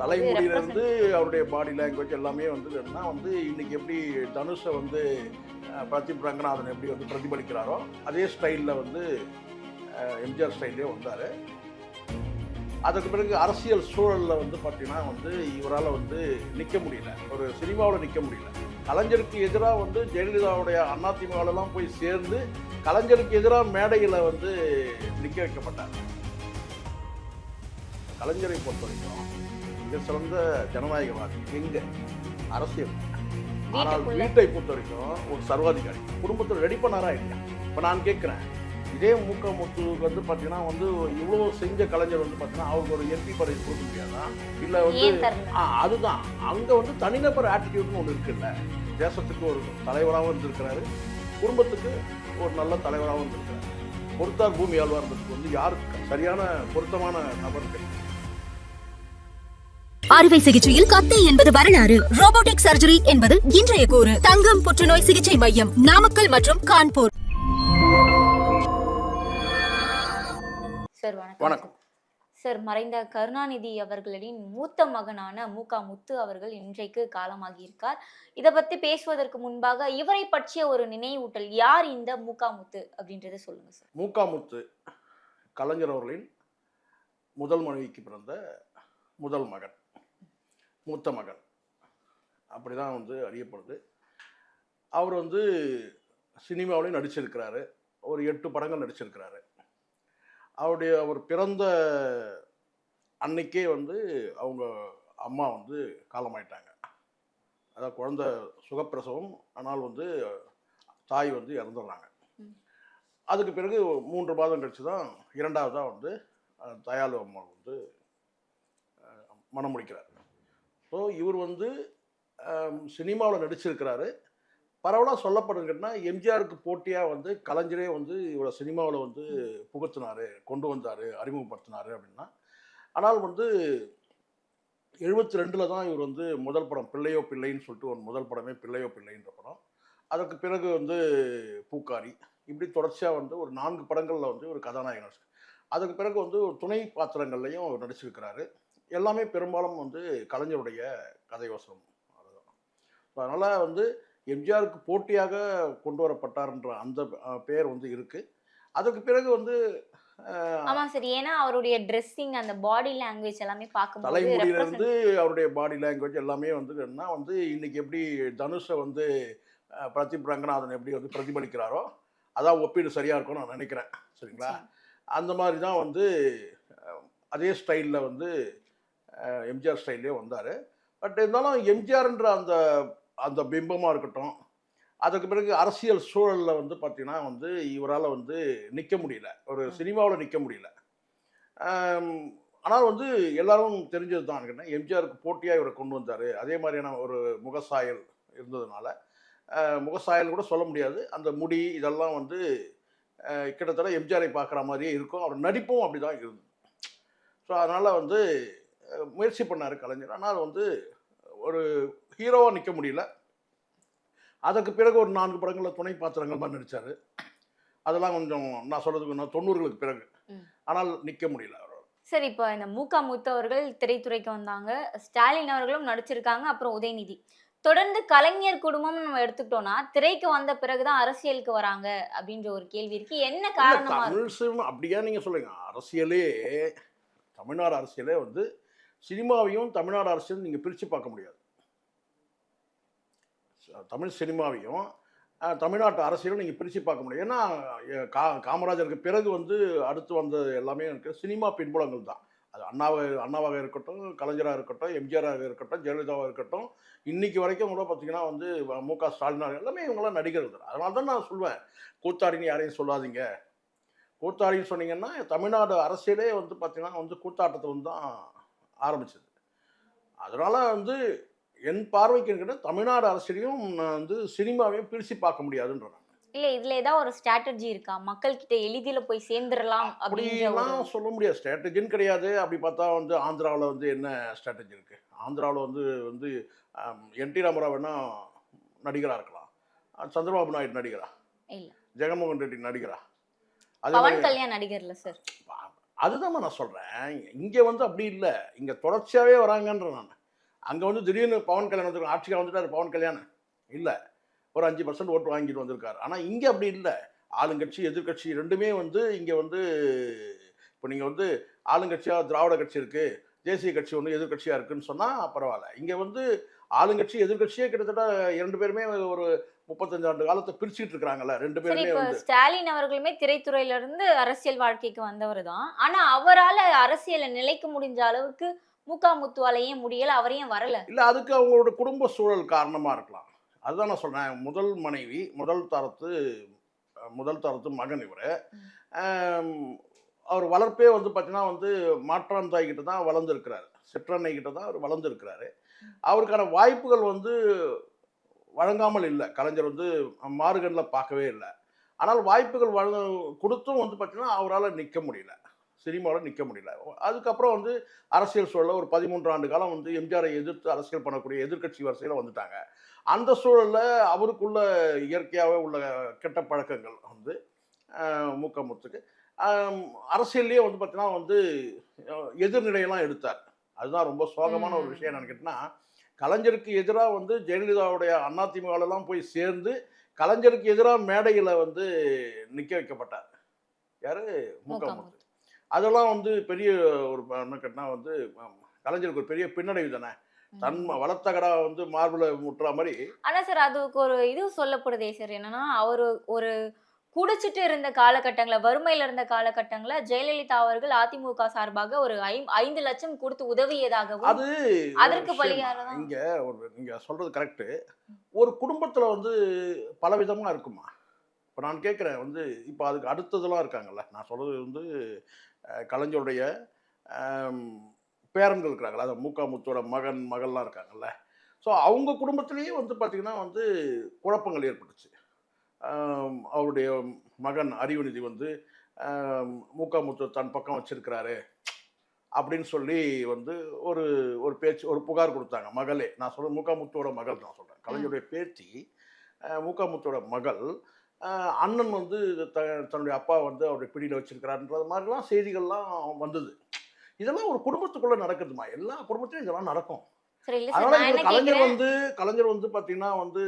தலைமுடியிலேருந்து அவருடைய body language எல்லாமே வந்து என்ன வந்து இன்னைக்கு எப்படி தனுஷை வந்து பிரதீப் ரங்கநாதன் எப்படி வந்து பிரதிபலிக்கிறாரோ அதே ஸ்டைலில் வந்து எம்ஜிஆர் ஸ்டைல்லே வந்தார். அதுக்கு பிறகு அரசியல் சூழலில் வந்து பார்த்தீங்கன்னா வந்து இவரால் வந்து நிற்க முடியல. ஒரு சினிமாவில் நிற்க முடியல. கலைஞருக்கு எதிராக வந்து ஜெயலலிதாவுடைய அதிமுகலாம் போய் சேர்ந்து கலைஞருக்கு எதிராக மேடையில் வந்து நிற்க வைக்கப்பட்டார். கலைஞரை பொறுத்த வரைக்கும் மிக சிறந்த ஜனநாயகவாதி எங்க? அரசியல். ஆனால். வீட்டை பொறுத்த வரைக்கும் ஒரு சர்வாதிகாரி. குடும்பத்தில் ரெடி பண்ணாரா இல்லையா? இப்போ நான் கேட்குறேன் இதே மூக்க முத்துவுக்கு வந்து பார்த்தீங்கன்னா வந்து இவ்வளோ செஞ்ச கலைஞர் வந்து பார்த்தீங்கன்னா அவருக்கு ஒரு எம்பி பதவி கொடுக்க முடியாதா? இல்லை வந்து ஆ அதுதான். அங்கே வந்து தனிநபர் ஆட்டிடியூட்னு ஒன்று இருக்குல்ல. தேசத்துக்கு ஒரு தலைவராகவும் இருந்திருக்கிறாரு. குடும்பத்துக்கு ஒரு நல்ல தலைவராகவும் இருந்திருக்கிறாரு. பொறுத்தார் பூமி ஆழ்வார் வந்து யாருக்கு சரியான பொருத்தமான நபர் கிடையாது. அறுவை சிகிச்சையில் கத்தை என்பது வரலாறு. ரோபோட்டிக் சர்ஜரி என்பது இன்றைய கூறு. தங்கம் புற்றுநோய் சிகிச்சை மையம் நாமக்கல் மற்றும் கான்பூர். சார் வணக்கம். வணக்கம். சார் மறைந்த கருணாநிதி அவர்களின் மூத்த மகனான மூகா முத்து அவர்கள் இன்றைக்கு காலமாகியிருக்கார். இதை பத்தி பேசுவதற்கு முன்பாக இவரை பற்றிய ஒரு நினைவூட்டல் யார் இந்த மூகா முத்து அப்படின்றத சொல்லுங்க சார். மூக்காமுத்து கலைஞர் அவர்களின் முதல் மனைவிக்கு பிறந்த முதல் மகன். மூத்த மகன். அப்படி தான் வந்து அறியப்படுது. அவர் வந்து சினிமாவிலையும் நடிச்சிருக்கிறாரு. ஒரு எட்டு படங்கள் நடிச்சிருக்கிறாரு. அவருடைய அவர் பிறந்த அன்னைக்கே வந்து அவங்க அம்மா வந்து காலமாயிட்டாங்க. அதாவது குழந்தை சுகப்பிரசவம் ஆனால் வந்து தாய் வந்து இறந்துடுறாங்க. அதுக்கு பிறகு மூன்று மாதம் கழிச்சு தான் இரண்டாவதாக வந்து தயாளு அம்மா வந்து மணம் முடிக்கிறார். ஸோ இவர் வந்து சினிமாவில் நடிச்சிருக்கிறாரு. பரவலாக சொல்லப்படுங்கன்னா எம்ஜிஆருக்கு போட்டியாக வந்து கலைஞரே வந்து இவரை சினிமாவில் வந்து புகுத்தினார் கொண்டு வந்தார் அறிமுகப்படுத்தினார் அப்படின்னா ஆனால் வந்து எழுபத்தி ரெண்டில் தான் இவர் வந்து முதல் படம் பிள்ளையோ பிள்ளைன்னு சொல்லிட்டு ஒரு முதல் படமே பிள்ளையோ பிள்ளைன்ற படம். அதற்கு பிறகு வந்து பூக்காரி. இப்படி தொடர்ச்சியாக வந்து ஒரு நான்கு படங்களில் வந்து ஒரு கதாநாயகன் அதுக்கு பிறகு வந்து ஒரு துணை பாத்திரங்கள்லையும் அவர் நடிச்சிருக்கிறாரு. எல்லாமே பெரும்பாலும் வந்து கலைஞருடைய கதை வசனம் அதுதான் ஸோ அதனால் வந்து எம்ஜிஆருக்கு போட்டியாக கொண்டு வரப்பட்டார்ன்ற அந்த பெயர் வந்து இருக்குது அதுக்கு பிறகு வந்து ஆமா சார். ஏன்னா அவருடைய ட்ரெஸ்ஸிங் அந்த பாடி லாங்குவேஜ் எல்லாமே பார்க்கும்போது தலைமுடியிலிருந்து அவருடைய பாடி லாங்குவேஜ் எல்லாமே வந்து என்ன வந்து இன்னைக்கு எப்படி தனுஷை வந்து பிரதீப் ரங்கநாதன் எப்படி வந்து பிரதிபலிக்கிறாரோ அதான் ஒப்பீடு சரியா இருக்கும்னு நான் நினைக்கிறேன். சரிங்களா? அந்த மாதிரி தான் வந்து அதே ஸ்டைலில் வந்து எம்ஜிஆர் ஸ்டைல்லே வந்தார். பட் இருந்தாலும் எம்ஜிஆர்ன்ற அந்த அந்த பிம்பமாக இருக்கட்டும் அதுக்கு பிறகு அரசியல் சூழலில் வந்து பார்த்தீங்கன்னா வந்து இவரால் வந்து நிற்க முடியல. ஒரு சினிமாவில் நிற்க முடியல. ஆனால் வந்து எல்லாரும் தெரிஞ்சது தான். எம்ஜிஆருக்கு போட்டியாக இவரை கொண்டு வந்தார். அதே மாதிரியான ஒரு முகசாயல் இருந்ததுனால முகசாயல் கூட சொல்ல முடியாது. அந்த முடி இதெல்லாம் வந்து கிட்டத்தட்ட எம்ஜிஆரை பார்க்குற மாதிரியே இருக்கும். அவர் நடிப்பும் அப்படி தான் இருந்தது. ஸோ அதனால் வந்து முயற்சி பண்ணார் கலைஞர். ஆனால் வந்து ஒரு ஹீரோவாக நிற்க முடியல. அதுக்கு பிறகு ஒரு நான்கு படங்களில் துணை பாத்திரங்கள் மாதிரி நடித்தார் அதெல்லாம் கொஞ்சம் நான் சொல்கிறதுக்கு நான் தொண்ணூறுகளுக்கு பிறகு. ஆனால் நிற்க முடியல சார் இப்போ இந்த மூகா முத்து அவர்கள் திரைத்துறைக்கு வந்தாங்க. ஸ்டாலின் அவர்களும் நடிச்சிருக்காங்க. அப்புறம் உதயநிதி. தொடர்ந்து கலைஞர் குடும்பம் நம்ம எடுத்துக்கிட்டோம்னா திரைக்கு வந்த பிறகுதான் அரசியலுக்கு வராங்க அப்படின்ற ஒரு கேள்வி இருக்கு. என்ன காரணமா அப்படியா நீங்கள் சொல்லுங்க அரசியலே தமிழ்நாடு அரசியலே வந்து சினிமாவையும் தமிழ்நாடு அரசியலும் நீங்கள் பிரித்து பார்க்க முடியாது. தமிழ் சினிமாவையும் தமிழ்நாட்டு அரசியலும் நீங்கள் பிரித்து பார்க்க முடியாது. ஏன்னா கா காமராஜருக்கு பிறகு வந்து அடுத்து வந்தது எல்லாமே எனக்கு சினிமா பின்புலங்கள் தான். அது அண்ணாவை அண்ணாவாக இருக்கட்டும் கலைஞராக இருக்கட்டும் எம்ஜிஆராக இருக்கட்டும் ஜெயலலிதாவாக இருக்கட்டும் இன்னைக்கு வரைக்கும் கூட பார்த்தீங்கன்னா வந்து மு க ஸ்டாலினாக எல்லாமே இவங்களாம் நடிகர்கள் தான். அதனால தான் நான் சொல்வேன் கூத்தாடின்னு யாரையும் சொல்லாதீங்க. கூத்தாடின்னு சொன்னீங்கன்னா தமிழ்நாடு அரசியலே வந்து பார்த்தீங்கன்னா வந்து கூத்தாட்டத்தை வந்து தான் ஆரம்பிச்சது. அதனால் வந்து என் பார்வைக்கு இருக்கிற தமிழ்நாடு அரசியலையும் நான் வந்து சினிமாவையும் பிரித்து பார்க்க முடியாதுன்ற நான். இல்ல இதுல ஏதாவது ஒரு ஸ்ட்ராட்டஜி இருக்கா? மக்கள் கிட்ட எளிதில போய் சேர்ந்துடலாம் அப்படிலாம் சொல்ல முடியாது. ஸ்ட்ராட்டஜின்னு கிடையாது. அப்படி பார்த்தா வந்து ஆந்திராவில் வந்து என்ன ஸ்ட்ராட்டஜி இருக்குது ஆந்திராவில் வந்து வந்து என் டி ராமராவ் வேணா நடிகராக இருக்கலாம். சந்திரபாபு நாயுடு நடிகரா? இல்ல. ஜெகன்மோகன் ரெட்டி நடிகரா? அதே பவன் கல்யாண் நடிகர்ல சார் அதுதான் நான் சொல்கிறேன் இங்கே வந்து அப்படி இல்லை. இங்கே தொடர்ச்சியாகவே வராங்கன்ற நான். அங்கே வந்து திடீர்னு பவன் கல்யாணம் வந்துருக்கோம் ஆட்சிக்கு வந்துட்டார் பவன் கல்யாணம். இல்லை. ஒரு அஞ்சு பர்சன்ட் ஓட்டு வாங்கிட்டு வந்திருக்காரு. ஆனால் இங்கே அப்படி இல்லை. ஆளுங்கட்சி எதிர்க்கட்சி ரெண்டுமே வந்து இங்கே வந்து இப்போ நீங்கள் வந்து ஆளுங்கட்சியாக திராவிட கட்சி இருக்குது தேசிய கட்சி ஒன்று எதிர்க்கட்சியாக இருக்குன்னு சொன்னால் பரவாயில்ல. இங்கே வந்து ஆளுங்கட்சி எதிர்க்கட்சியே கிட்டத்தட்ட இரண்டு பேருமே ஒரு முப்பத்தஞ்சு ஆண்டு காலத்தை பிரிச்சுட்டு இருக்கிறாங்கல்ல ரெண்டு பேருமே வந்து. ஸ்டாலின் அவர்களுமே திரைத்துறையில இருந்து அரசியல் வாழ்க்கைக்கு வந்தவர் தான் ஆனா அவரால அரசியலை நிலைக்க முடிஞ்ச அளவுக்கு முகா முத்துவாலையும் முடியல அவரையும் வரல. இல்லை அதுக்கு அவங்களோட குடும்ப சூழல் காரணமாக இருக்கலாம். அதுதான் நான் சொல்கிறேன் முதல் மனைவி முதல் தரத்து முதல் தரத்து மகன் இவர். அவர் வளர்ப்பே வந்து பார்த்தீங்கன்னா வந்து மாற்றான் தாய் கிட்ட தான் வளர்ந்துருக்கிறாரு. சிற்றன்னை கிட்ட தான் அவர் வளர்ந்துருக்கிறாரு. அவருக்கான வாய்ப்புகள் வந்து வழங்காமல் இல்லை. கலைஞர் வந்து மாறுகண்ணில் பார்க்கவே இல்லை. ஆனால் வாய்ப்புகள் வழங்க கொடுத்தும் வந்து பார்த்தீங்கன்னா அவரால் நிற்க முடியல. சினிமாவில் நிற்க முடியல. அதுக்கப்புறம் வந்து அரசியல் சூழல்ல ஒரு பதிமூன்று ஆண்டு காலம் வந்து எம்ஜிஆரை எதிர்த்து அரசியல் பண்ணக்கூடிய எதிர்க்கட்சி வரிசையில் வந்துட்டாங்க. அந்த சூழல்ல அவருக்குள்ள இயற்கையாகவே உள்ள கெட்ட பழக்கங்கள் வந்து மூக்க முத்துக்கு அரசியல்லையே வந்து பார்த்தீங்கன்னா வந்து எதிர்நிலையெல்லாம் எடுத்தார். அதுதான் ரொம்ப சோகமான ஒரு. விஷயம் என்னன்னு கேட்டினா கலைஞருக்கு எதிராக வந்து ஜெயலலிதாவுடைய அதிமுகலெல்லாம் போய் சேர்ந்து கலைஞருக்கு எதிராக மேடையில் வந்து நிற்க வைக்கப்பட்டார். யாரு? மூக்க மூக்கா முத்து. அதெல்லாம் வந்து பெரிய ஒரு என்ன கேட்டினா வந்து கலைஞருக்கு ஒரு பெரிய பின்னடைவு தானே. தன் வளர்த்த கடா வந்து மார்பில் முட்டுற மாதிரி ஆனா சார் அதுக்கு ஒரு இது சொல்லப்படுதே சார் என்னன்னா அவர் ஒரு குடிச்சிட்டு இருந்த காலகட்டங்கள வறுமையில இருந்த காலகட்டங்கள ஜெயலலிதா அவர்கள் அதிமுக சார்பாக ஒரு ஐம்- ஐந்து லட்சம் கொடுத்து உதவியதாகவும் அது அதற்கு. தான். இங்க ஒரு நீங்க சொல்றது கரெக்ட் ஒரு குடும்பத்துல வந்து பல விதமா இருக்குமா? இப்போ நான் கேட்குறேன் வந்து இப்போ அதுக்கு அடுத்ததெல்லாம் இருக்காங்கல்ல. நான் சொல்றது வந்து கலைஞருடைய பேரன்கள் இருக்கிறாங்களா அந்த மூக்கா முத்தோட மகன் மகள்லாம் இருக்காங்கல்ல. ஸோ அவங்க குடும்பத்திலேயே வந்து பார்த்திங்கன்னா வந்து குழப்பங்கள் ஏற்பட்டுச்சு. அவருடைய மகன் அறிவுநிதி வந்து ஆம், முத்து தன் பக்கம் வச்சிருக்கிறாரு அப்படின்னு சொல்லி வந்து ஒரு ஒரு பேச்சு ஒரு புகார் கொடுத்தாங்க மகளே. நான் சொல்கிறேன் மூக்காமுத்தோட மகள் நான் சொல்கிறேன் கலைஞருடைய பேத்தி மூக்காமுத்தோட மகள் அண்ணன் வந்து த தன்னுடைய அப்பா வந்து அவருடைய பிடியில் வச்சிருக்கிறாருன்றது மாதிரிலாம் செய்திகள்லாம் வந்தது. இதெல்லாம் ஒரு குடும்பத்துக்குள்ளே நடக்குதுமா? எல்லா குடும்பத்திலையும் இதெல்லாம் நடக்கும். அதனால நான் என்ன கலைஞர் வந்து கலைஞர் வந்து பாத்தீங்கன்னா வந்து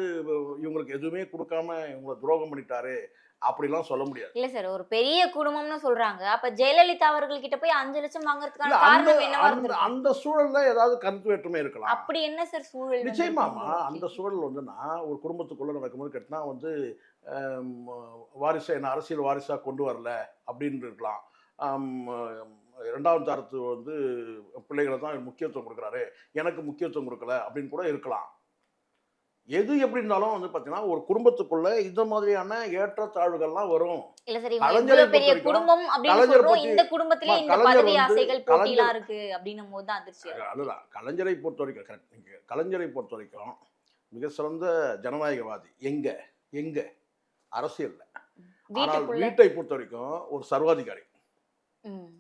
இவங்களுக்கு எதுவுமே கொடுக்காம இவங்களை துரோகம் பண்ணிட்டாரு அப்படிலாம் சொல்ல முடியாது. இல்ல சார் ஒரு பெரிய குடும்பம்னு சொல்றாங்க. அப்ப ஜெயலலிதா அவர்கள் கிட்ட போய் அஞ்சு லட்சம் வாங்குறதுக்கான காரணம் என்னவா அந்த சூழல்ல ஏதாவது கருத்து வேற்றுமை இருக்கலாம். அப்படி என்ன சார் சூழல் நிச்சயமாமா வந்து அந்த சூழல் வந்துன்னா ஒரு குடும்பத்துக்குள்ள நடக்கும்போது கேட்டினா வந்து வாரிசை என்ன அரசியல் வாரிசா கொண்டு வரல அப்படின்னு இருக்கலாம் ஆம், இரண்டாவது தரத்து வந்து பிள்ளைகளை தான் முக்கியத்துவம் கொடுக்குறாரு. எனக்கு முக்கியத்துவம் கொடுக்கல அப்படின்னு கூட இருக்கலாம். எது எப்படி இருந்தாலும் வந்து பார்த்தீங்கன்னா ஒரு குடும்பத்துக்குள்ள இந்த மாதிரியான ஏற்றத்தாழ்வுகள்லாம் வரும். அதுதான் கலைஞரை பொறுத்த வரைக்கும் கரெக்ட் நீங்க கலைஞரை பொறுத்த வரைக்கும் மிக சிறந்த ஜனநாயகவாதி. எங்க? எங்க? அரசியல்ல. ஆனால் வீட்டை பொறுத்த வரைக்கும் ஒரு சர்வாதிகாரி.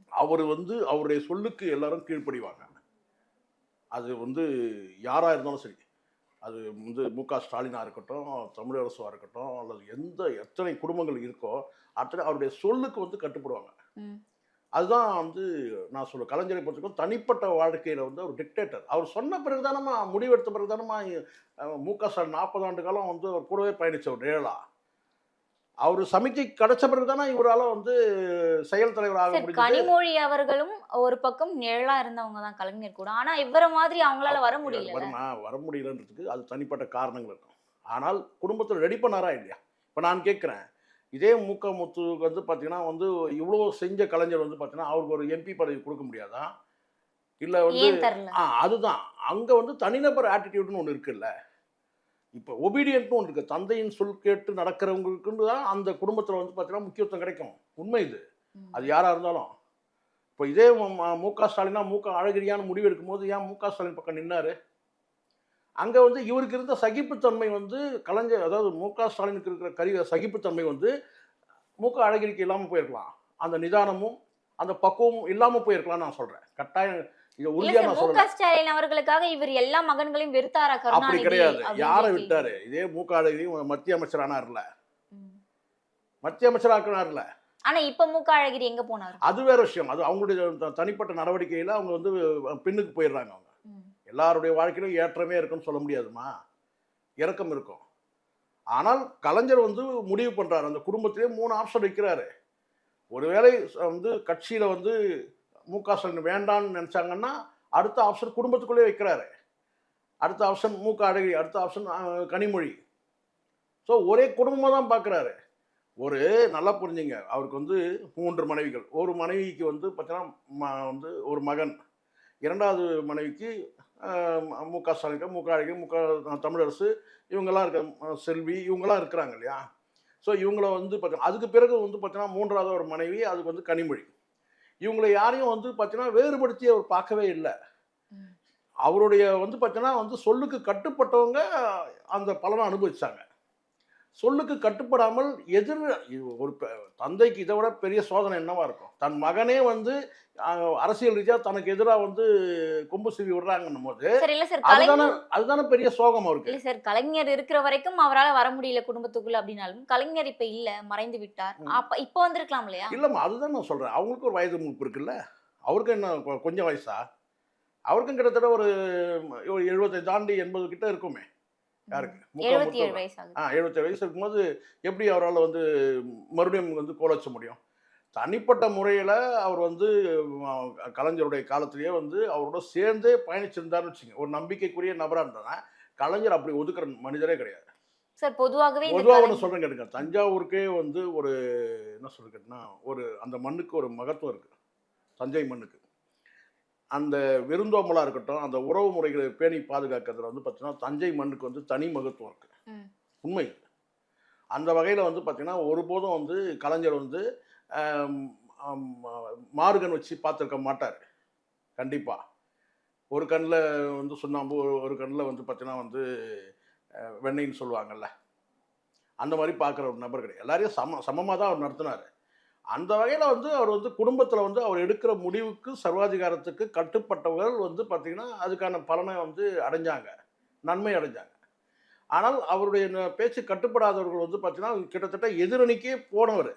அவர் வந்து அவருடைய சொல்லுக்கு எல்லாரும் கீழ்ப்படிவாங்க. அது வந்து யாரா இருந்தாலும் சரி. அது வந்து மு க. ஸ்டாலினா இருக்கட்டும் தமிழரசுவா இருக்கட்டும் அல்லது எந்த எத்தனை குடும்பங்கள் இருக்கோ அத்தனை அவருடைய சொல்லுக்கு வந்து கட்டுப்படுவாங்க. அதுதான் வந்து நான் சொல்ல கலைஞரை பொறுத்தவரைக்கும் தனிப்பட்ட வாழ்க்கையில் வந்து அவர் டிக்டேட்டர் அவர் சொன்ன பிறகு தானம்மா முடிவெடுத்த பிறகு தானம்மா மு க. ஸ்டாலின் நாற்பது ஆண்டு காலம் வந்து அவர் கூடவே பயணிச்சவர் நிழலா. அவர் சமிக்கை கிடைச்ச பிறகு தானே இவரால் வந்து செயல் தலைவர் ஆக முடிஞ்சது. கனிமொழி அவர்களும் ஒரு பக்கம் நிழலா இருந்தவங்க தான் கலைஞர் கூட. ஆனா இவர மாதிரி அவங்களால வர முடியல வரமா? வர முடியலன்றதுக்கு அது தனிப்பட்ட காரணங்கள் இருக்கும். ஆனால் குடும்பத்தில் ரெடி பண்ணாரா இல்லையா? இப்போ நான் கேட்குறேன் இதே மூக்க முத்துக்கு வந்து பார்த்தீங்கன்னா வந்து இவ்வளோ செஞ்ச கலைஞர் வந்து பார்த்தீங்கன்னா அவருக்கு ஒரு எம்பி பதவி கொடுக்க முடியாதா? இல்லை வந்து ஆ அதுதான். அங்கே வந்து தனிநபர் ஆட்டிடியூட்னு ஒன்று இருக்குல்ல. இப்போ ஒபீடியன்ட்னு ஒன்று இருக்குது தந்தையின் சொல் கேட்டு நடக்கிறவங்களுக்குன்னு தான் அந்த குடும்பத்தில் வந்து பார்த்தீங்கன்னா முக்கியத்துவம் கிடைக்கும். உண்மை இது. அது யாராக இருந்தாலும். இப்போ இதே மு க ஸ்டாலினா மு க அழகிரியான்னு முடிவு எடுக்கும்போது ஏன் மு க ஸ்டாலின் பக்கம் நின்னாரு? அங்கே வந்து இவருக்கு இருந்த சகிப்புத்தன்மை வந்து கலைஞர் அதாவது மு க ஸ்டாலினுக்கு இருக்கிற கரி சகிப்புத்தன்மை வந்து மு க அழகிரிக்கு இல்லாமல் போயிருக்கலாம். அந்த நிதானமும் அந்த பக்குவமும் இல்லாமல் போயிருக்கலாம் நான் சொல்கிறேன் கட்டாயம் ஸ்டாலின் அவர்களுக்காக இவர் எல்லா மகன்களையும் வெறுத்தாரா அப்படி கிடையாது. யாரை. விட்டாரு? இதே மு க அழகிரி மத்திய அமைச்சர் ஆனார்ல. மத்திய அமைச்சர் ஆக்கினார்ல ஆனா இப்ப மு க அழகிரி எங்க போனாரு? அது வேற விஷயம். அது அவங்களுடைய தனிப்பட்ட நடவடிக்கையில் அவங்க வந்து பின்னுக்கு போயிடுறாங்க அவங்க. எல்லாருடைய வாழ்க்கையிலும் ஏற்றமே இருக்குன்னு சொல்ல முடியாதுமா? இறக்கம் இருக்கும். ஆனால் கலைஞர் வந்து முடிவு பண்றாரு. அந்த குடும்பத்திலே மூணு ஆப்ஷன் வைக்கிறாரு. ஒருவேளை வந்து கட்சியில வந்து மு க ஸ்டாலின் வேண்டாம்னு நினச்சாங்கன்னா அடுத்த ஆப்ஷன் குடும்பத்துக்குள்ளே வைக்கிறாரு. அடுத்த ஆப்ஷன் மு க அழகிரி அடுத்த ஆப்ஷன் கனிமொழி. ஸோ ஒரே குடும்பமாக தான் பார்க்குறாரு ஒரு நல்லா புரிஞ்சுங்க. அவருக்கு வந்து மூன்று மனைவிகள். ஒரு மனைவிக்கு வந்து பார்த்தீங்கன்னா ம- வந்து ஒரு மகன். இரண்டாவது மனைவிக்கு மு க ஸ்டாலின் மு க அழகிரி மு க தமிழரசு. இவங்கெல்லாம் இருக்க செல்வி இவங்கெல்லாம் இருக்கிறாங்க இல்லையா? ஸோ இவங்கள வந்து பார்த்தீங்கன்னா அதுக்கு பிறகு வந்து பார்த்தீங்கன்னா மூன்றாவது ஒரு மனைவி அதுக்கு வந்து கனிமொழி. இவங்களை யாரையும் வந்து பார்த்தீங்கன்னா வேறுபடுத்தி அவர் பார்க்கவே இல்லை. அவருடைய வந்து பார்த்தீங்கன்னா வந்து சொல்லுக்கு கட்டுப்பட்டவங்க அந்த பலனை அனுபவிச்சாங்க சொல்லுக்கு கட்டுப்படாமல் எதிர் ஒரு தந்தைக்கு இதை விட பெரிய சோதனை என்னவா இருக்கும்? தன் மகனே வந்து அரசியல் ரீதியா தனக்கு எதிராக வந்து கொம்பு சிவி விடுறாங்கன்னும் போது சார் இல்ல சார் அதுதானே அதுதானே பெரிய சோகம் அவருக்கு. இல்ல சார் கலைஞர் இருக்கிற வரைக்கும் அவரால வர முடியல குடும்பத்துக்குள்ள அப்படின்னாலும் கலைஞர் இப்ப இல்ல மறைந்து விட்டார். அப்ப இப்ப வந்திருக்கலாம் இல்லையா? இல்லைம்மா அதுதான் நான் சொல்றேன். அவங்களுக்கு ஒரு வயது மூப்பு இருக்குல்ல? அவருக்கு என்ன கொஞ்சம் வயசா? அவருக்கும் கிட்டத்தட்ட ஒரு ஒரு எழுபத்தை தாண்டி எண்பது கிட்ட இருக்குமே. யாருக்கு? எழுபத்தி ஏழு. வயசு ஆ எழுபத்தேழு வயசு இருக்கும்போது எப்படி அவரால் வந்து மறுபடியும் வந்து கோல வச்ச முடியும்? தனிப்பட்ட முறையில் அவர் வந்து கலைஞருடைய காலத்திலேயே வந்து அவரோட சேர்ந்தே பயணிச்சிருந்தாருன்னு வச்சுங்க ஒரு நம்பிக்கைக்குரிய நபராக இருந்தானா கலைஞர் அப்படி ஒதுக்குற மனிதரே கிடையாது. சார் பொதுவாகவே பொதுவாக ஒன்று சொல்கிறேன் கேட்டுங்க தஞ்சாவூருக்கே வந்து ஒரு என்ன சொல்லிக்கிட்டுனா ஒரு அந்த மண்ணுக்கு ஒரு மகத்துவம் இருக்குது தஞ்சை மண்ணுக்கு. அந்த விருந்தோம்பலாக இருக்கட்டும் அந்த உறவு முறைகளை பேணி பாதுகாக்கிறதுல வந்து பார்த்தீங்கன்னா தஞ்சை மண்ணுக்கு வந்து தனி மகத்துவம் இருக்குது. உண்மை. அந்த வகையில் வந்து பார்த்தீங்கன்னா ஒருபோதும் வந்து கலைஞர் வந்து மாறுகன் வச்சு பார்த்துருக்க மாட்டார். கண்டிப்பாக ஒரு கண்ணில் வந்து சுண்ணாம்பு ஒரு- கண்ணில் வந்து பார்த்தீங்கன்னா வந்து அஹ், வெண்ணெய்ன்னு சொல்லுவாங்கல்ல. அந்த மாதிரி பார்க்குற ஒரு நபர் கிடையாது. எல்லாரையும் சம சமமாக தான் அவர் நடத்தினார். அந்த வகையில் வந்து அவர் வந்து குடும்பத்தில் வந்து அவர் எடுக்கிற முடிவுக்கு சர்வாதிகாரத்துக்கு கட்டுப்பட்டவர்கள் வந்து பார்த்திங்கன்னா அதுக்கான பலனை வந்து அடைஞ்சாங்க. நன்மை அடைஞ்சாங்க. ஆனால் அவருடைய பேச்சு கட்டுப்படாதவர்கள் வந்து பார்த்திங்கன்னா கிட்டத்தட்ட எதிரணிக்கே போனவர்.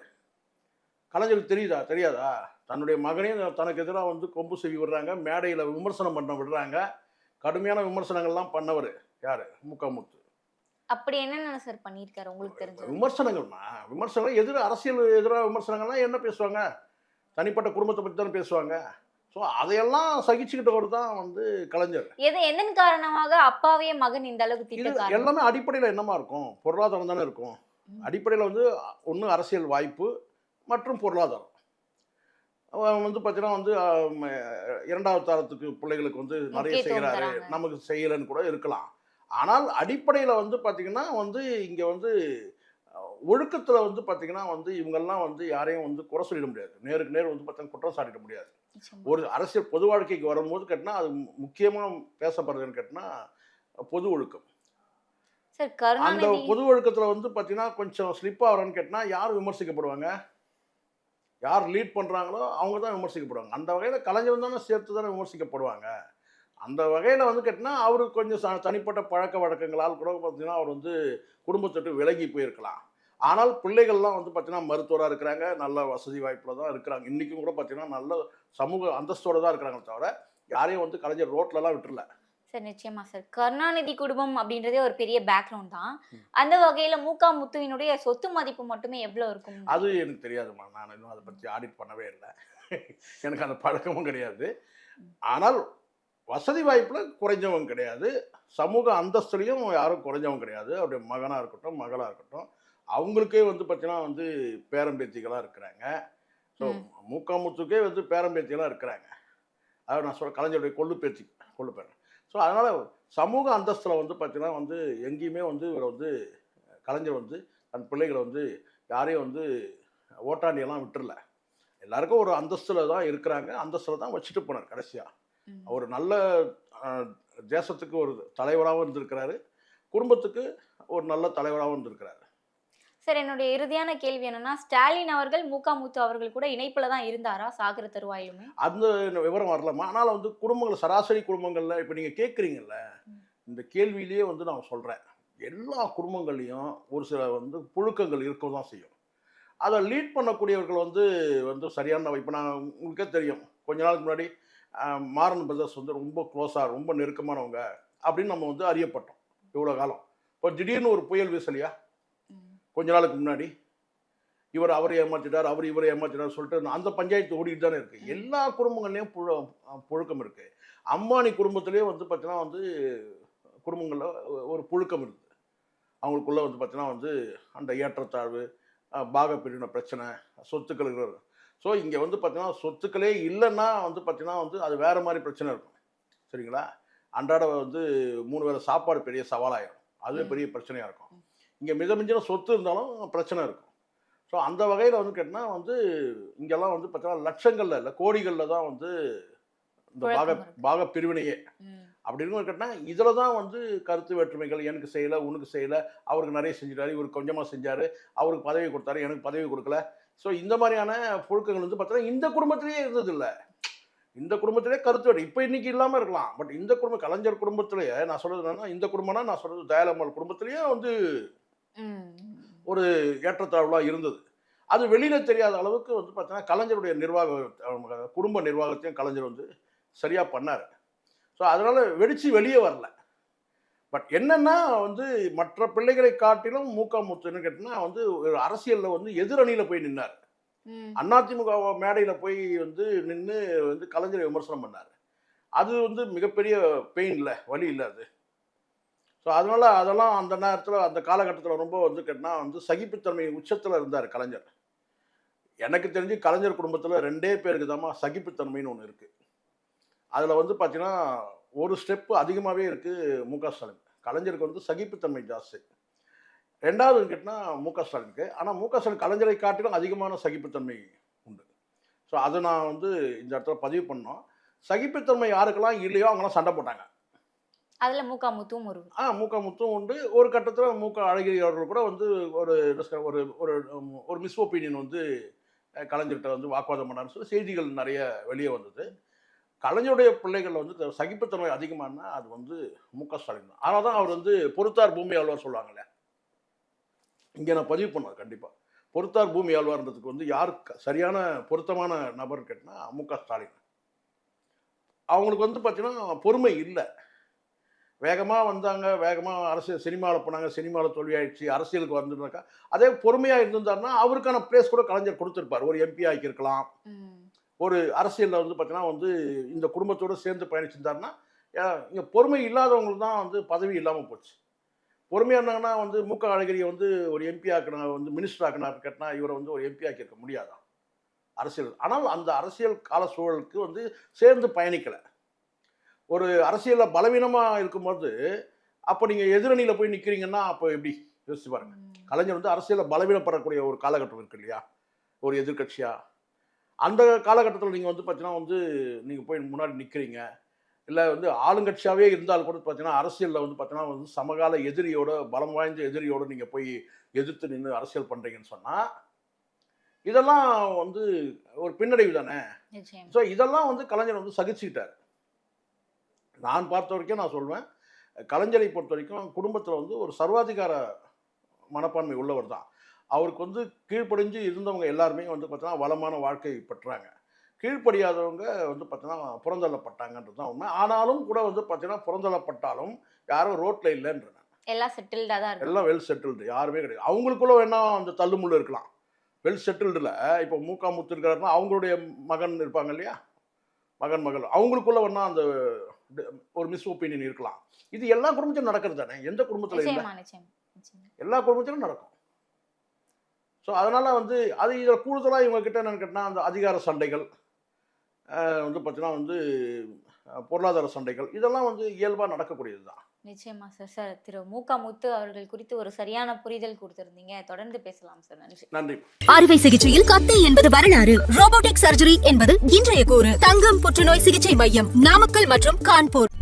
கலைஞருக்கு தெரியுதா? தெரியாதா? தன்னுடைய மகனையும் தனக்கு எதிராக வந்து கொம்பு செய்வி விடுறாங்க மேடையில் விமர்சனம் பண்ண விடுறாங்க. கடுமையான விமர்சனங்கள்லாம் பண்ணவர் யார்? முக்கமுத்து அப்படி என்னென்ன சார் பண்ணியிருக்காரு உங்களுக்கு தெரிஞ்சது? விமர்சனங்கள்மா. விமர்சனம் எதிர அரசியல் எதிராக விமர்சனங்கள்லாம் என்ன பேசுவாங்க? தனிப்பட்ட குடும்பத்தை பற்றி தானே பேசுவாங்க? ஸோ அதையெல்லாம் சகிச்சுக்கிட்டவர் தான் வந்து கலைஞர். எது எதன் காரணமாக அப்பாவே மகன் இந்த அளவுக்கு இது எல்லாமே அடிப்படையில் என்னமா இருக்கும்? பொருளாதாரம் தானே இருக்கும். அடிப்படையில் வந்து ஒன்று அரசியல் வாய்ப்பு மற்றும் பொருளாதாரம். வந்து பார்த்தீங்கன்னா வந்து இரண்டாவது தரத்துக்கு பிள்ளைகளுக்கு வந்து நிறைய செய்கிறாரு. நமக்கு செய்யலைன்னு கூட இருக்கலாம். ஆனால் அடிப்படையில் வந்து பார்த்தீங்கன்னா வந்து இங்கே வந்து ஒழுக்கத்தில் வந்து பார்த்தீங்கன்னா வந்து இவங்கெல்லாம் வந்து யாரையும் வந்து குறை சொல்லிட முடியாது. நேருக்கு நேர் வந்து பார்த்தீங்கன்னா குற்றம் சாட்டிட முடியாது. ஒரு அரசியல் பொது வாழ்க்கைக்கு வரும்போது கேட்டினா அது முக்கியமாக பேசப்படுறதுன்னு கேட்டினா பொது ஒழுக்கம். சார் அந்த பொது ஒழுக்கத்தில் வந்து பார்த்தீங்கன்னா கொஞ்சம் ஸ்லிப் ஆகிறோன்னு கேட்டினா யார் விமர்சிக்கப்படுவாங்க? யார் லீட் பண்ணுறாங்களோ அவங்க தான் விமர்சிக்கப்படுவாங்க. அந்த வகையில் கலைஞர் தானே சேர்த்து தானே விமர்சிக்கப்படுவாங்க. அந்த வகையில் வந்து கேட்டினா அவருக்கு கொஞ்சம் தனிப்பட்ட பழக்க வழக்கங்களால் கூட பார்த்தீங்கன்னா அவர் வந்து குடும்பத்தை விட்டு விலகி போயிருக்கலாம். ஆனால் பிள்ளைகள்லாம் வந்து பார்த்தீங்கன்னா மருத்துவராக இருக்கிறாங்க நல்ல வசதி வாய்ப்பில் தான் இருக்கிறாங்க. இன்றைக்கும் கூட பார்த்தீங்கன்னா நல்ல சமூக அந்தஸ்தோடு தான் இருக்கிறாங்களே தவிர யாரையும் வந்து கலைஞர் ரோட்லலாம் விட்டுறல. சார் நிச்சயமா சார். கருணாநிதி குடும்பம் அப்படின்றதே ஒரு பெரிய பேக்ரவுண்ட் தான். அந்த வகையில மூகா முத்துவினுடைய சொத்து மதிப்பு மட்டுமே எவ்வளவு இருக்கும்? அது எனக்கு தெரியாதும்மா. நான் இன்னும் அதை பற்றி ஆடிட் பண்ணவே இல்லை. எனக்கு அந்த பழக்கமும் கிடையாது. ஆனால் வசதி வாய்ப்பில் குறைஞ்சவங்க கிடையாது. சமூக அந்தஸ்துலையும் யாரும் குறைஞ்சவங்க கிடையாது. அவருடைய மகனாக இருக்கட்டும் மகளாக இருக்கட்டும். அவங்களுக்கே வந்து பார்த்தீங்கன்னா வந்து பேரம்பேத்திகளாக இருக்கிறாங்க. ஸோ. மூக்காமுத்துக்கே வந்து பேரம்பேத்திகளாக இருக்கிறாங்க. அதாவது நான் சொல்ல கலைஞருடைய கொள்ளு பேத்தி கொள்ளு பேர் ஸோ அதனால் சமூக அந்தஸ்தில் வந்து பார்த்தீங்கன்னா வந்து எங்கேயுமே வந்து இவர் வந்து கலைஞர் வந்து தன் பிள்ளைகளை வந்து யாரையும் வந்து ஓட்டாண்டியெல்லாம் விட்டுறல. எல்லாருக்கும் ஒரு அந்தஸ்தில் தான் இருக்கிறாங்க. அந்தஸ்தில் தான் வச்சுட்டு போனார் கடைசியாக ஒரு நல்ல தேசத்துக்கு ஒரு தலைவராகவும் இருந்திருக்கிறாரு. குடும்பத்துக்கு ஒரு நல்ல தலைவராகவும் இருந்திருக்கிறாரு. சார் என்னுடைய இறுதியான கேள்வி என்னன்னா ஸ்டாலின் அவர்கள் மூகா முத்து அவர்கள் கூட இணைப்புல தான் இருந்தாரா சாகர தருவாயிலுமே? அந்த விவரம் வரலாமா ஆனால் வந்து குடும்பங்கள் சராசரி குடும்பங்களில் இப்போ நீங்கள் கேட்குறீங்கல்ல. இந்த கேள்வியிலேயே வந்து நான் சொல்கிறேன் எல்லா குடும்பங்கள்லையும் ஒரு சில வந்து புழுக்கங்கள் இருக்க தான் செய்யும். அதை லீட் பண்ணக்கூடியவர்கள் வந்து வந்து சரியான இப்போ நான் உங்களுக்கே தெரியும். கொஞ்ச நாளுக்கு முன்னாடி மாறன் பிரதர்ஸ் வந்து ரொம்ப க்ளோஸாக ரொம்ப நெருக்கமானவங்க அப்படின்னு நம்ம வந்து அறியப்பட்டோம். இவ்வளோ காலம். இப்போ திடீர்னு ஒரு புயல் வீசலையா. கொஞ்ச நாளுக்கு முன்னாடி. இவர் அவரை ஏமாத்திட்டார் அவர் இவரை ஏமாத்திட்டார் சொல்லிட்டு அந்த பஞ்சாயத்து ஓடிட்டு தானே இருக்கு. எல்லா குடும்பங்கள்லையும் புழ புழுக்கம் இருக்கு. அம்பானி குடும்பத்திலேயே வந்து பார்த்தீங்கன்னா வந்து குடும்பங்களில் ஒரு புழுக்கம் இருக்குது அவங்களுக்குள்ள வந்து பார்த்தீங்கன்னா வந்து அந்த ஏற்றத்தாழ்வு பாக பிரிவின பிரச்சனை சொத்துக்கள் ஸோ இங்கே வந்து பார்த்தீங்கன்னா சொத்துக்களே இல்லைன்னா வந்து பார்த்தீங்கன்னா வந்து அது வேற மாதிரி பிரச்சனை இருக்கும் சரிங்களா அன்றாட வந்து மூணு வேளை சாப்பாடு பெரிய சவாலாயிரும் அதுவே ம். பெரிய பிரச்சனையாக இருக்கும் இங்கே மித மிஞ்சின சொத்து இருந்தாலும் பிரச்சனை இருக்கும் ஸோ அந்த வகையில் வந்து கேட்டினா வந்து இங்கெல்லாம் வந்து பார்த்தீங்கன்னா லட்சங்களில் இல்லை கோடிகளில் தான் வந்து இந்த பாக. பாக பிரிவினையே. அப்படி இருக்கும் கேட்டால் இதில் தான் வந்து கருத்து வேற்றுமைகள் எனக்கு செய்யலை உனக்கு செய்யலை அவருக்கு நிறைய செஞ்சிட்டாரு இவருக்கு கொஞ்சமாக செஞ்சார் அவருக்கு பதவி கொடுத்தாரு எனக்கு பதவி கொடுக்கல. ஸோ இந்த மாதிரியான புழுக்கங்கள் வந்து பார்த்தீங்கன்னா இந்த குடும்பத்திலேயே இருந்தது இல்ல இந்த குடும்பத்திலே கருத்து இப்போ இன்னைக்கு இல்லாமல் இருக்கலாம். பட் இந்த குடும்பம் கலைஞர் குடும்பத்திலேயே நான் சொல்றது என்னன்னா இந்த குடும்பம்னா நான் சொல்றது தயாலம்மாள் குடும்பத்திலேயே வந்து. ஒரு ஏற்றத்தாழ்வாக இருந்தது. அது வெளியில் தெரியாத அளவுக்கு வந்து பார்த்தீங்கன்னா கலைஞருடைய நிர்வாக குடும்ப நிர்வாகத்தையும் கலைஞர் வந்து சரியாக பண்ணார். ஸோ அதனால் வெடித்து வெளியே வரல. பட் என்னன்னா வந்து மற்ற பிள்ளைகளை காட்டிலும் மூக்கா முத்துன்னு கேட்டிங்கன்னா வந்து ஒரு அரசியலில் வந்து எதிரணியில் போய் நின்னார். அதிமுக மேடையில் போய் வந்து நின்று வந்து கலைஞரை விமர்சனம் பண்ணார். அது வந்து மிகப்பெரிய பெயின் இல்லை வலி இல்லை அது. ஸோ அதனால் அதெல்லாம் அந்த நேரத்தில் அந்த காலகட்டத்தில் ரொம்ப வந்து கேட்டினா வந்து சகிப்புத்தன்மை உச்சத்தில் இருந்தார் கலைஞர். எனக்கு தெரிஞ்சு கலைஞர் குடும்பத்தில் ரெண்டே பேருக்கு தாம்மா சகிப்புத்தன்மைன்னு ஒன்று இருக்குது அதில் வந்து பார்த்தீங்கன்னா ஒரு ஸ்டெப்பு அதிகமாகவே இருக்குது மு க ஸ்டாலின். கலைஞருக்கு வந்து சகிப்புத்தன்மை ஜாஸ்தி. ரெண்டாவது கேட்டினா மு க ஸ்டாலினுக்கு. ஆனால் மு க ஸ்டாலின் கலைஞரை காட்டிலும் அதிகமான சகிப்புத்தன்மை உண்டு. ஸோ அதை நான் வந்து இந்த இடத்துல பதிவு பண்ணோம். சகிப்புத்தன்மை யாருக்கெல்லாம் இல்லையோ அவங்களாம் சண்டை போட்டாங்க. அதுல மூக்கா முத்துவும் ஒரு ஆ மூக்க முத்தும் உண்டு. ஒரு கட்டத்தில் மூக்க அழகிரி அவர்கள் கூட வந்து ஒரு ஒரு ஒரு ஒரு மிஸ் ஒப்பீனியன் வந்து கலைஞர்கிட்ட வந்து வாக்குவாதம் பண்ணாருன்னு சொல்லி செய்திகள் நிறைய வெளியே வந்தது. கலைஞருடைய பிள்ளைகள் வந்து சகிப்புத்தன்மை அதிகமானா அது வந்து மு க ஸ்டாலின் தான். ஆனால் தான் அவர் வந்து பொறுத்தார் பூமி ஆழ்வார் சொல்லுவாங்களே இங்கே நான் பதிவு பண்ணுவேன் கண்டிப்பாக பொறுத்தார் பூமி ஆழ்வார்ன்றதுக்கு வந்து யார் சரியான பொருத்தமான நபர் கேட்டால் மு க ஸ்டாலின். அவங்களுக்கு வந்து பார்த்தீங்கன்னா பொறுமை இல்லை. வேகமாக வந்தாங்க வேகமாக அரசியல் சினிமாவில் போனாங்க சினிமாவில் தோல்வி ஆயிடுச்சு அரசியலுக்கு வந்துருந்தாக்கா அதே பொறுமையாக இருந்திருந்தாருன்னா அவருக்கான பிளேஸ் கூட கலைஞர் கொடுத்துருப்பார். ஒரு எம்பி ஆக்கியிருக்கலாம். ஒரு அரசியலில் வந்து பார்த்தீங்கன்னா வந்து இந்த குடும்பத்தோடு சேர்ந்து பயணிச்சிருந்தாருன்னா இங்கே பொறுமை இல்லாதவங்களுக்கு தான் வந்து பதவி இல்லாமல் போச்சு. பொறுமையாக இருந்தாங்கன்னா வந்து மு க அழகிரியை வந்து ஒரு எம்பி ஆக்கின வந்து மினிஸ்டர் ஆக்கினார் கேட்டினா இவரை வந்து ஒரு எம்பி ஆக்கியிருக்க முடியாதா அரசியல் ஆனால் அந்த அரசியல் கால சூழலுக்கு வந்து சேர்ந்து பயணிக்கலை. ஒரு அரசியலில் பலவீனமாக இருக்கும்போது அப்போ நீங்கள் எதிரணியில் போய் நிற்கிறீங்கன்னா அப்போ எப்படி? யோசிச்சு பாருங்க. ம். கலைஞர் வந்து அரசியலில் பலவீனப்படக்கூடிய ஒரு காலகட்டம் இருக்கு இல்லையா? ஒரு எதிர்க்கட்சியா அந்த காலகட்டத்தில் நீங்கள் வந்து பார்த்தீங்கன்னா வந்து நீங்கள் போய் முன்னாடி நிற்கிறீங்க இல்லை வந்து ஆளுங்கட்சியாகவே இருந்தால் கூட பார்த்தீங்கன்னா அரசியலில் வந்து பார்த்தீங்கன்னா வந்து சமகால எதிரியோட பலம் வாய்ந்த எதிரியோட நீங்கள் போய் எதிர்த்து நின்று அரசியல் பண்ணுறீங்கன்னு சொன்னால் இதெல்லாம் வந்து ஒரு பின்னடைவு தானே? ஸோ இதெல்லாம் வந்து கலைஞர் வந்து சகிச்சுக்கிட்டார். நான் பார்த்த வரைக்கும் நான் சொல்வேன் கலைஞரை பொறுத்த வரைக்கும் குடும்பத்தில் வந்து ஒரு சர்வாதிகார மனப்பான்மை உள்ளவர் தான். அவருக்கு வந்து கீழ்ப்படிஞ்சு இருந்தவங்க எல்லாருமே வந்து பார்த்தீங்கன்னா வளமான வாழ்க்கை பெற்றாங்க. கீழ்ப்படியாதவங்க வந்து பார்த்தீங்கன்னா புறந்தள்ளப்பட்டாங்கன்றது தான் உண்மை. ஆனாலும் கூட வந்து பார்த்தீங்கன்னா புறந்தள்ளப்பட்டாலும் யாரும் ரோட்டில் இல்லைன்ற எல்லாம் செட்டில்டா தான் இருக்கு எல்லாம் வெல் செட்டில்டு யாருமே கிடையாது. அவங்களுக்குள்ள வேணா அந்த தள்ளுமுள்ளு இருக்கலாம். வெல் செட்டில்டில் இப்போ மூக்கா முத்து இருக்கிறாருன்னா அவங்களுடைய மகன் இருப்பாங்க இல்லையா? மகன் மகள். அவங்களுக்குள்ள வேணா அந்த ஒரு மிஸ் ஒப்பீனியன் இருக்கலாம். இது எல்லா குடும்பத்திலும் நடக்கிறது தானே? எந்த குடும்பத்தில் இல்லை? எல்லா குடும்பத்திலும் நடக்கும். ஸோ அதனால வந்து அது இதில் கூடுதலாக இவங்க கிட்ட என்னன்னு கேட்டால் அந்த அதிகார சண்டைகள் வந்து பார்த்தீங்கன்னா வந்து பொருளாதார சண்டைகள் இதெல்லாம் வந்து இயல்பாக நடக்கக்கூடியது தான். நிச்சயமா சார் சார் திரு மூக்கா முத்து அவர்கள் குறித்து ஒரு சரியான புரிதல் கொடுத்திருந்தீங்க. தொடர்ந்து பேசலாம் சார் நன்றி. நன்றி. அறுவை சிகிச்சையில் கத்தை என்பது வரலாறு. ரோபோட்டிக் சர்ஜரி என்பது இன்றைய கூறு. தங்கம் புற்றுநோய் சிகிச்சை மையம் நாமக்கல் மற்றும் கான்பூர்.